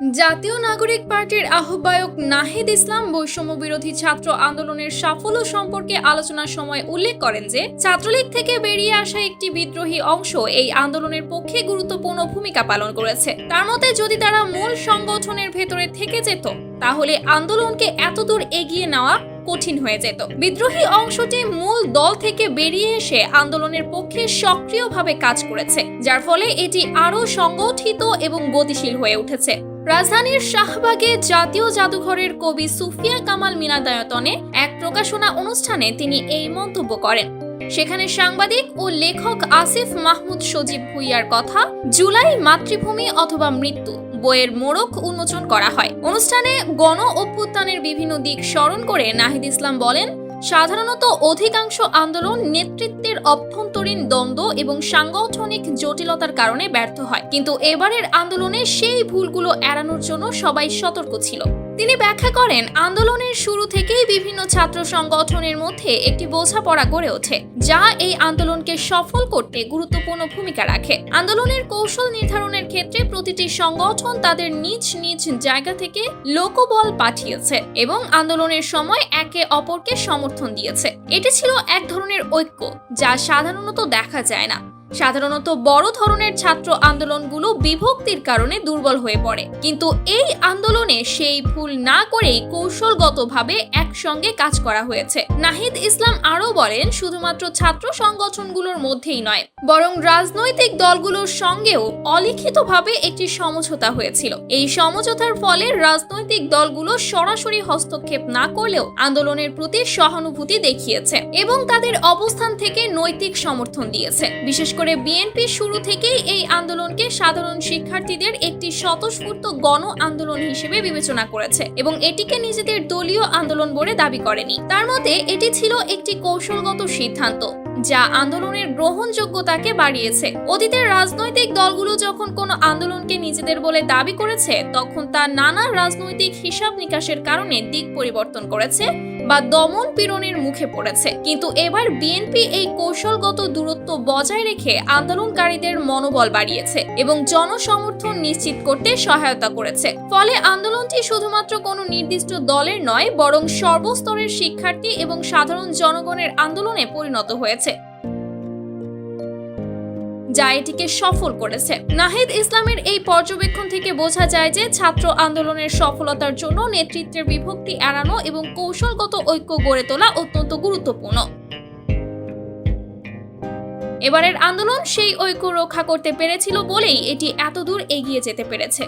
জাতীয় নাগরিক পার্টির আহ্বায়ক নাহিদ ইসলাম বৈষম্য বিরোধী ছাত্র আন্দোলনের সাফল্য সম্পর্কে আলোচনার সময় উল্লেখ করেন যে, ছাত্রলীগ থেকে বেরিয়ে আসা একটি বিদ্রোহী অংশ এই আন্দোলনের পক্ষে গুরুত্বপূর্ণ ভূমিকা পালন করেছে। তার মতে, যদি তারা মূল সংগঠনের ভেতরে থেকে যেত, তাহলে আন্দোলনকে এতদূর এগিয়ে নেওয়া কঠিন হয়ে যেত। বিদ্রোহী অংশটি মূল দল থেকে বেরিয়ে এসে আন্দোলনের পক্ষে সক্রিয়ভাবে কাজ করেছে, যার ফলে এটি আরও সংগঠিত এবং গতিশীল হয়ে উঠেছে। রাজধানীর শাহবাগে জাতীয় জাদুঘরের কবি সুফিয়া কামাল মিনাদায়তনে এক প্রকাশনা অনুষ্ঠানে তিনি এই মন্তব্য করেন। সেখানে সাংবাদিক ও লেখক আসিফ মাহমুদ সজীব ভুইয়ার কথা, জুলাই মাতৃভূমি অথবা মৃত্যু। বইয়ের মোড়ক উন্মোচন করা হয়। অনুষ্ঠানে গণ অভ্যুত্থানের বিভিন্ন দিক স্মরণ করে নাহিদ ইসলাম বলেন, সাধারণত অধিকাংশ আন্দোলন নেতৃত্বের অভ্যন্তরীণ দ্বন্দ্ব এবং সাংগঠনিক জটিলতার কারণে ব্যর্থ হয়। কিন্তু এবারের আন্দোলনে সেই ভুলগুলো এড়ানোর জন্য সবাই সতর্ক ছিল। তিনি ব্যাখ্যা করেন, আন্দোলনের শুরু থেকেই বিভিন্ন ছাত্র সংগঠনের মধ্যে একটি বোঝাপড়া গড়ে ওঠে, যা এই আন্দোলনকে সফল করতে গুরুত্বপূর্ণ ভূমিকা রাখে। আন্দোলনের কৌশল নির্ধারণের ক্ষেত্রে প্রতিটি সংগঠন তাদের নিজ নিজ জায়গা থেকে লোকবল পাঠিয়েছে এবং আন্দোলনের সময় একে অপরকে সমর্থন দিয়েছে। এটি ছিল এক ধরনের ঐক্য, যা সাধারণত দেখা যায় না। সাধারণত বড় ধরনের ছাত্র আন্দোলনগুলো বিভক্তির কারণে দুর্বল হয়ে পড়ে। কিন্তু এই আন্দোলনে সেই ভুল না করেই কৌশলগতভাবে একসঙ্গে কাজ করা হয়েছে। নাহিদ ইসলাম আরও বলেন, শুধুমাত্র ছাত্র সংগঠনগুলোর মধ্যেই নয়, বরং রাজনৈতিক দলগুলোর সঙ্গেও অলিখিতভাবে একটি সমঝোতা হয়েছিল। এই সমঝোতার ফলে রাজনৈতিক দলগুলো সরাসরি হস্তক্ষেপ না করলেও আন্দোলনের প্রতি সহানুভূতি দেখিয়েছে এবং তাদের অবস্থান থেকে নৈতিক সমর্থন দিয়েছে। বিশেষ করে বিএনপি শুরু থেকেই এই আন্দোলনকে সাধারণ শিক্ষার্থীদের একটি স্বতঃস্ফূর্ত গণ আন্দোলন হিসেবে বিবেচনা করেছে এবং এটিকে নিজেদের দলীয় আন্দোলন বলে দাবি করেনি। তার মতে, এটি ছিল একটি কৌশলগত সিদ্ধান্ত, যা আন্দোলনের গ্রহণযোগ্যতাকে বাড়িয়েছে। অতীতের রাজনৈতিক দলগুলো যখন কোনো আন্দোলনকে নিজেদের বলে দাবি করেছে, তখন তা নানা রাজনৈতিক হিসাব নিকাশের কারণে দিক পরিবর্তন করেছে। বা দমন পীড়নের মুখে পড়েছে। কিন্তু এবার বিএনপি এই কৌশলগত দূরত্ব বজায় রেখে আন্দোলনকারীদের মনোবল বাড়িয়েছে এবং জনসমর্থন নিশ্চিত করতে সহায়তা করেছে। ফলে আন্দোলনটি শুধুমাত্র কোনো নির্দিষ্ট দলের নয়, বরং সর্বস্তরের শিক্ষার্থী এবং সাধারণ জনগণের আন্দোলনে পরিণত হয়েছে। যা এটিকে সফল করেছে। নাহিদ ইসলামের এই পর্যবেক্ষণ থেকে বোঝা যায় যে ছাত্র আন্দোলনের সফলতার জন্য নেতৃত্বের বিভক্তি এড়ানো এবং কৌশলগত ঐক্য গড়ে তোলা অত্যন্ত গুরুত্বপূর্ণ। এবারের আন্দোলন সেই ঐক্য রক্ষা করতে পেরেছিল বলেই এটি এতদূর এগিয়ে যেতে পেরেছে।